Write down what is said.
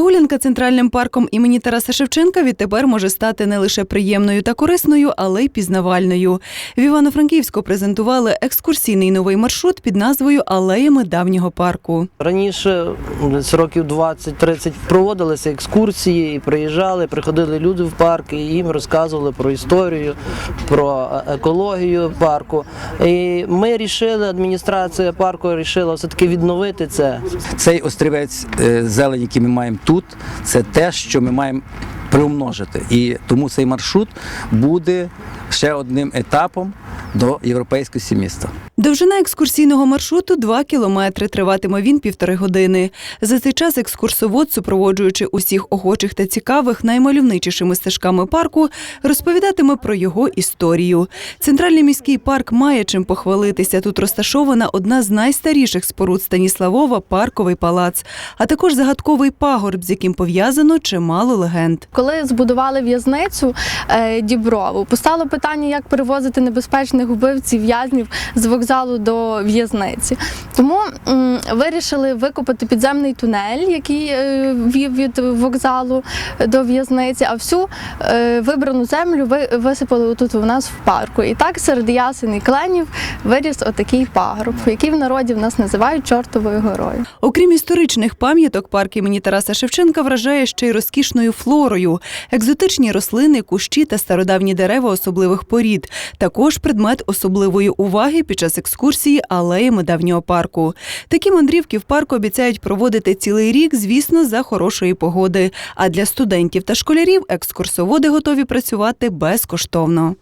Прогулянка центральним парком імені Тараса Шевченка відтепер може стати не лише приємною та корисною, але й пізнавальною. В Івано-Франківську презентували екскурсійний новий маршрут під назвою Алеями давнього парку. Раніше, десь років 20-30, проводилися екскурсії, і приїжджали, приходили люди в парк і їм розказували про історію, про е, екологію парку. І ми рішили, адміністрація парку вирішила все-таки відновити це. Цей острівець е, зелень, який ми маємо тут, це те, що ми маємо приумножити. І тому цей маршрут буде ще одним етапом до європейського сімейства. Довжина екскурсійного маршруту 2 кілометри. Триватиме він півтори години. За цей час екскурсовод, супроводжуючи усіх охочих та цікавих наймальовничішими стежками парку, розповідатиме про його історію. Центральний міський парк має чим похвалитися. Тут розташована одна з найстаріших споруд Станіславова парковий палац, а також загадковий пагорб, з яким пов'язано чимало легенд. Коли збудували в'язницю е, Діброву, постало питання, як перевозити небезпечних вбивців в'язнів з вокзалу до в'язниці. Тому вирішили викопати підземний тунель, який е, вів від вокзалу до в'язниці, а всю е, вибрану землю ви, висипали тут у нас в парку. І так серед ясен і кленів виріс отакий пагорб, який в народі в нас називають чортовою горою. Окрім історичних пам'яток, парк імені Тараса Шевченка вражає ще й розкішною флорою, екзотичні рослини, кущі та стародавні дерева особливих порід. Також предмет особливої уваги під час екскурсії алеями давнього парку. Такі мандрівки в парку обіцяють проводити цілий рік, звісно, за хорошої погоди. А для студентів та школярів екскурсоводи готові працювати безкоштовно.